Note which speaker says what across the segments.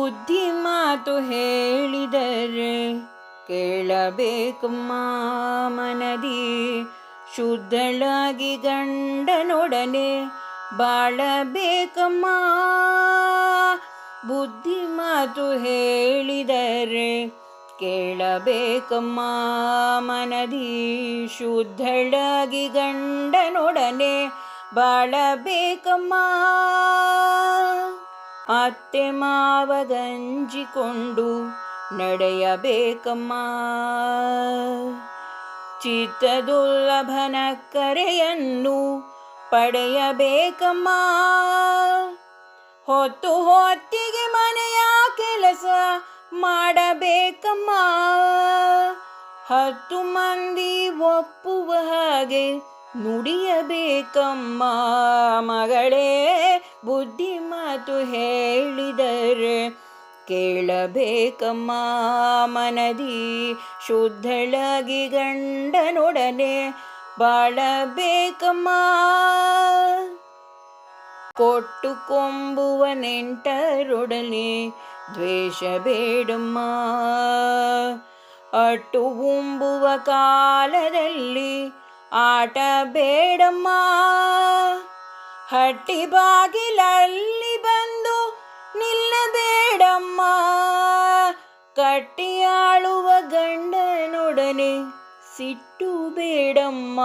Speaker 1: ಬುದ್ಧಿ ಮಾತು ಹೇಳಿದರೆ ಕೇಳಬೇಕು ಮಾಮನದಿ ಶುದ್ಧಳಾಗಿ ಗಂಡನೊಡನೆ ಬಾಳಬೇಕಮ್ಮ. ಬುದ್ಧಿ ಮಾತು ಹೇಳಿದರೆ ಕೇಳಬೇಕಮ್ಮ ಮನದಿ. ಶುದ್ಧಳಾಗಿ ಗಂಡನೊಡನೆ ಬಾಳಬೇಕಮ್ಮ. ಅತ್ತೆ ಮಾವಗಂಜಿಕೊಂಡು ನಡೆಯಬೇಕಮ್ಮ. ಚಿತ್ತದುಲ್ಲಭನ ಕರೆಯನ್ನು ಪಡೆಯಬೇಕಮ್ಮ. ಹೊತ್ತು ಹೊತ್ತಿಗೆ ಮನೆಯ ಕೆಲಸ ಮಾಡಬೇಕಮ್ಮ. ಹತ್ತು ಮಂದಿ ಒಪ್ಪುವ ಹಾಗೆ ನುಡಿಯಬೇಕಮ್ಮ. ಮಗಳೇ, ಬುದ್ಧಿ ಮಾತು ಹೇಳಿದರೆ ಕೇಳಬೇಕಮ್ಮ ಮನದಿ. ಶುದ್ಧಳಾಗಿ ಗಂಡನೊಡನೆ ಬಾಳಬೇಕಮ್ಮ. ಕೊಟ್ಟು ಕೊಂಬುವ ನೆಂಟರೊಡನೆ ದ್ವೇಷ ಬೇಡಮ್ಮ. ಅಟ್ಟು ಉಂಬುವ ಕಾಲದಲ್ಲಿ ಆಟ ಬೇಡಮ್ಮ. ಹಟ್ಟಿ ಬಾಗಿಲಲ್ಲಿ ಕಟ್ಟಿಯಾಳುವ ಗಂಡನೊಡನೆ ಸಿಟ್ಟು ಬೇಡಮ್ಮ.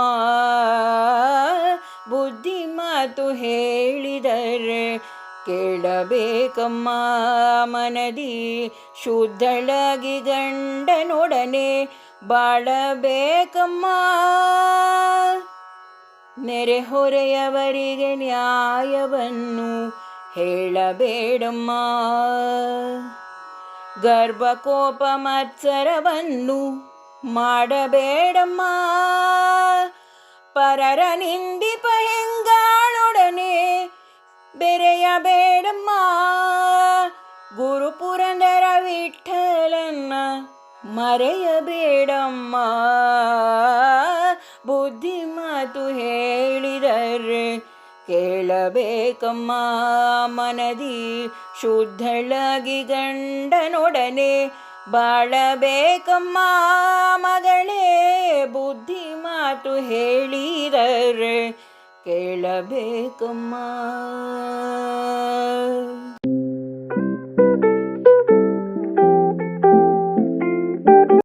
Speaker 1: ಬುದ್ಧಿ ಮಾತು ಹೇಳಿದರೆ ಕೇಳಬೇಕಮ್ಮ. ಮನದಿ ಶುದ್ಧಳಾಗಿ ಗಂಡನೊಡನೆ ಬಾಳಬೇಕಮ್ಮ. ನೆರೆಹೊರೆಯವರಿಗೆ ನ್ಯಾಯವನ್ನು ಹೇಳಬೇಡಮ್ಮ. ಗರ್ಭಕೋಪ ಮತ್ಸರವನ್ನು ಮಾಡಬೇಡಮ್ಮ. ಪರರ ನಿಂದಿಪ ಹೆಂಗಾಳೊಡನೆ ಬೆರೆಯಬೇಡಮ್ಮ. ಗುರು ಪುರಂದರ ವಿಠಲನ್ನ ಮರೆಯಬೇಡಮ್ಮ. ಬುದ್ಧಿ ಮಾತು ಹೇಳಿದರೆ ಕೇಳಬೇಕಮ್ಮ. ಮನದಿ ಶುದ್ಧಳಾಗಿ ಗಂಡನೊಡನೆ ಬಾಳಬೇಕಮ್ಮ. ಮಗಳೇ ಬುದ್ಧಿ ಮಾತು ಹೇಳಿದರೆ ಕೇಳಬೇಕಮ್ಮ.